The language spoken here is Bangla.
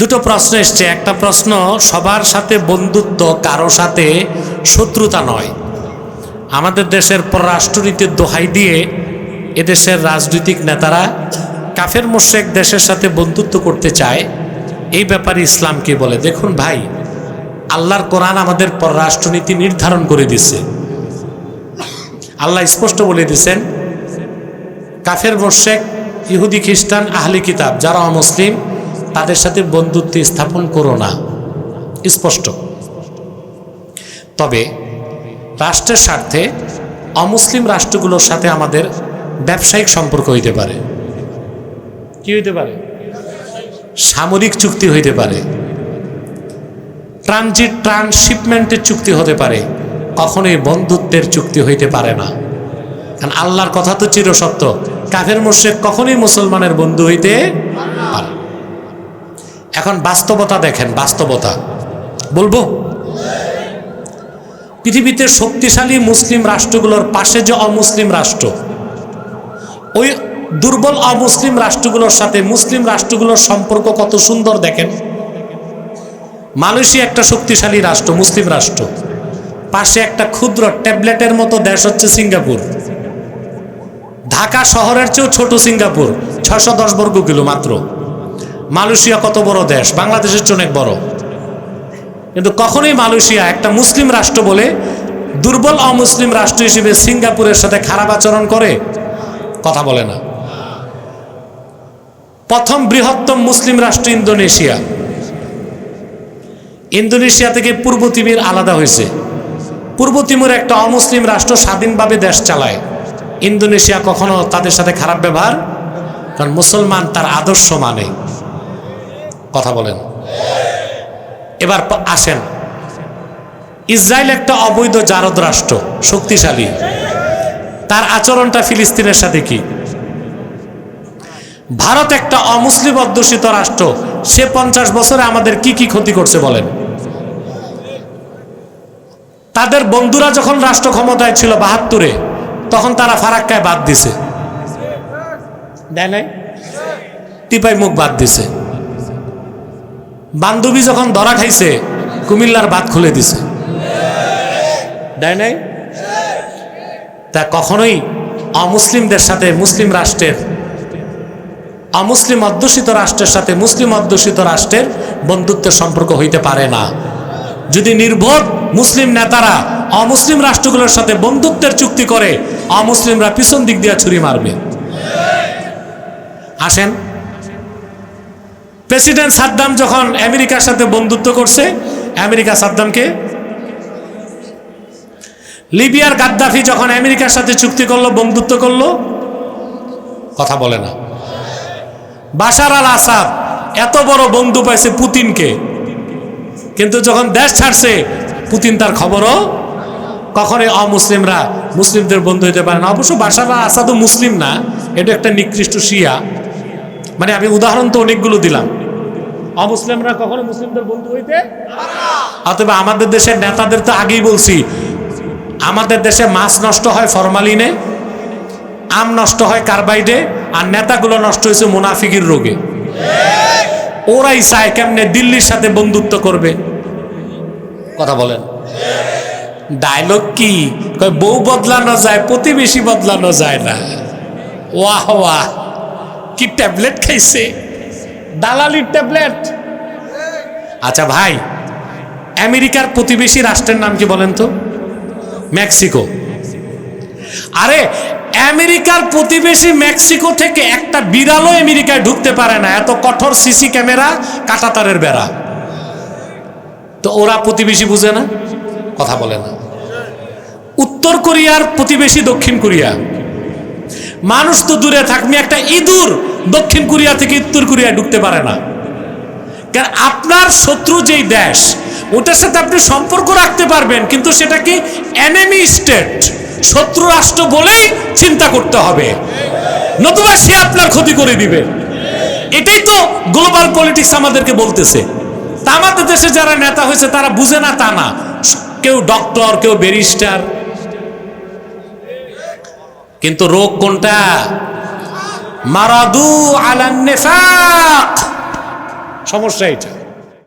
দুটো প্রশ্ন এসছে। একটা প্রশ্ন, সবার সাথে বন্ধুত্ব কারও সাথে শত্রুতা নয়। আমাদের দেশের পররাষ্ট্রনীতির দোহাই দিয়ে এদেশের রাজনৈতিক নেতারা কাফের মোশেক দেশের সাথে বন্ধুত্ব করতে চায়। এই ব্যাপারে ইসলাম কি বলে? দেখুন ভাই, আল্লাহর কোরআন আমাদের পররাষ্ট্রনীতি নির্ধারণ করে দিছে। আল্লাহ স্পষ্ট বলে দিছেন, কাফের মোশেক, ইহুদি খ্রিস্টান, আহলি কিতাব, যারা অমুসলিম তাদের সাথে বন্ধুত্ব স্থাপন করো না। স্পষ্ট। তবে রাষ্ট্রের স্বার্থে অমুসলিম রাষ্ট্রগুলোর সাথে আমাদের ব্যবসায়িক সম্পর্ক হইতে পারে। কি হইতে পারে? সামরিক চুক্তি হইতে পারে। ট্রানজিট ট্রান্সশিপমেন্টের চুক্তি হতে পারে। কখনোই বন্ধুত্বের চুক্তি হইতে পারে না। কারণ আল্লাহর কথা তো চিরসত্য। কাফের মোর্শেক কখনোই মুসলমানের বন্ধু হইতে পারে এখন বাস্তবতা দেখেন, বাস্তবতা। বলব? পৃথিবীতে শক্তিশালী মুসলিম রাষ্ট্রগুলোর পাশে যে অমুসলিম রাষ্ট্র, ওই দুর্বল অমুসলিম রাষ্ট্রগুলোর সাথে মুসলিম রাষ্ট্রগুলোর সম্পর্ক কত সুন্দর দেখেন। মালয়েশিয়া একটা শক্তিশালী রাষ্ট্র, মুসলিম রাষ্ট্র। পাশে একটা ক্ষুদ্র ট্যাবলেটের মতো দেশ হচ্ছে সিঙ্গাপুর। ঢাকা শহরের চেয়েও ছোট সিঙ্গাপুর, ছয়শো দশ বর্গ কিলো মাত্র। মালয়েশিয়া কত বড় দেশ? বাংলাদেশের চেয়ে অনেক বড়। কিন্তু কখনোই মালয়েশিয়া একটা মুসলিম রাষ্ট্র বলে দুর্বল অমুসলিম রাষ্ট্র হিসেবে সিঙ্গাপুরের সাথে খারাপ আচরণ করে? কথা বলে না। প্রথম বৃহত্তম মুসলিম রাষ্ট্র ইন্দোনেশিয়া। ইন্দোনেশিয়া থেকে পূর্ব তিমির আলাদা হয়েছে। পূর্ব তিমুর একটা অমুসলিম রাষ্ট্র স্বাধীনভাবে দেশ চালায়। ইন্দোনেশিয়া কখনো তাদের সাথে খারাপ ব্যবহার? কারণ মুসলমান তার আদর্শ মানে। কথা বলেন। এবার আসেন। ইসরায়েল একটা অবৈধ জারদ রাষ্ট্র, শক্তিশালী। তার আচরণটা ফিলিস্তিনের সাথে কি? ভারত একটা অমুসলিম অধ্যুষিত রাষ্ট্র, সে পঞ্চাশ বছরে আমাদের কি কি ক্ষতি করছে বলেন। তাদের বন্ধুরা যখন রাষ্ট্র ক্ষমতায় ছিল বাহাত্তরে, তখন তারা ফারাক্কায় বাদ দিছে। দেয় নাই? টিপাই মুখ বাদ দিছে। বান্ধবী যখন ধরা খাইছে, কুমিল্লার বাদ খুলে দিছে। দেয় নাই? তা কখনোই অমুসলিমদের সাথে মুসলিম রাষ্ট্রের, অমুসলিম অধ্যুষিত রাষ্ট্রের সাথে মুসলিম অধ্যুষিত রাষ্ট্রের বন্ধুত্বের সম্পর্ক হইতে পারে না। যদি নির্বোধ মুসলিম নেতারা অমুসলিম রাষ্ট্রগুলোর সাথে বন্ধুত্বের চুক্তি করে, অমুসলিমরা পিছন দিক দিয়ে ছুরি মারবে। আসেন প্রেসিডেন্ট সাদ্দাম যখন আমেরিকার সাথে বন্ধুত্ব করছে, আমেরিকা সাদ্দামকে লিবিয়ার গাদ্দাফি যখন আমেরিকার সাথে চুক্তি করল, বন্ধুত্ব করল, কথা বলে না। বাশার আল আসাদ এত বড় বন্ধু পাইছে পুতিনকে, কিন্তু যখন দেশ ছাড়ছে, পুতিন তার খবরও কখনোই অমুসলিমরা মুসলিমদের বন্ধু হতে পারে না। অবশ্য বাশার আল আসাদও মুসলিম না, এটা একটা নিকৃষ্ট শিয়া। মানে আমি উদাহরণ তো অনেকগুলো দিলাম। অমুসলিমরা কখনো মুসলিমদের বন্ধু হইতে অথবা আমাদের দেশের নেতাদের তো আগেই বলছি আমাদের দেশে মাছ নষ্ট হয় ফরমালিনে আম নষ্ট হয় কার্বাইডে আর নেতাগুলো নষ্ট হয়েছে মুনাফিকির রোগে। ওরাই চায় কেমনে দিল্লির সাথে বন্ধুত্ব করবে। কথা বলেন। ডায়লগ কি? কয় বউ বদলানো যায় প্রতিবেশী বদলানো যায় না। ওয়াহ ওয়াহ কি ট্যাবলেট খাইছে। দালালির ট্যাবলেট। আচ্ছা ভাই, আমেরিকার প্রতিবেশী রাষ্ট্রের নাম কি বলেন তো? মেক্সিকো। আরে, আমেরিকার প্রতিবেশী মেক্সিকো থেকে একটা বিড়ালও আমেরিকায় ঢুকতে পারে না। এত কঠোর সিসি ক্যামেরা, কাটাতারের বেড়া। তো ওরা প্রতিবেশী বুঝে না? কথা বলে না। উত্তর কোরিয়ার প্রতিবেশী দক্ষিণ কোরিয়া। মানুষ তো দূরে থাকবে একটা ইঁদুর দক্ষিণ কোরিয়া থেকে উত্তর কোরিয়ায় ঢুকতে পারে না। কারণ আপনার শত্রু যেই দেশ, ওটার সাথে আপনি সম্পর্ক রাখতে পারবেন, কিন্তু সেটা কি এনিমি স্টেট শত্রু রাষ্ট্র বলেই চিন্তা করতে হবে। নতুবা সে আপনার ক্ষতি করে দিবে। এটাই তো গ্লোবাল পলিটিক্স আমাদেরকে বলতেছে। তা আমাদের দেশে যারা নেতা হয়েছে, তারা বুঝে না তা না। কেউ ডক্টর কেউ ব্যারিস্টার কিন্তু রোগ কোনটা? মারাদু আলান নেফাক সমস্যা এটা।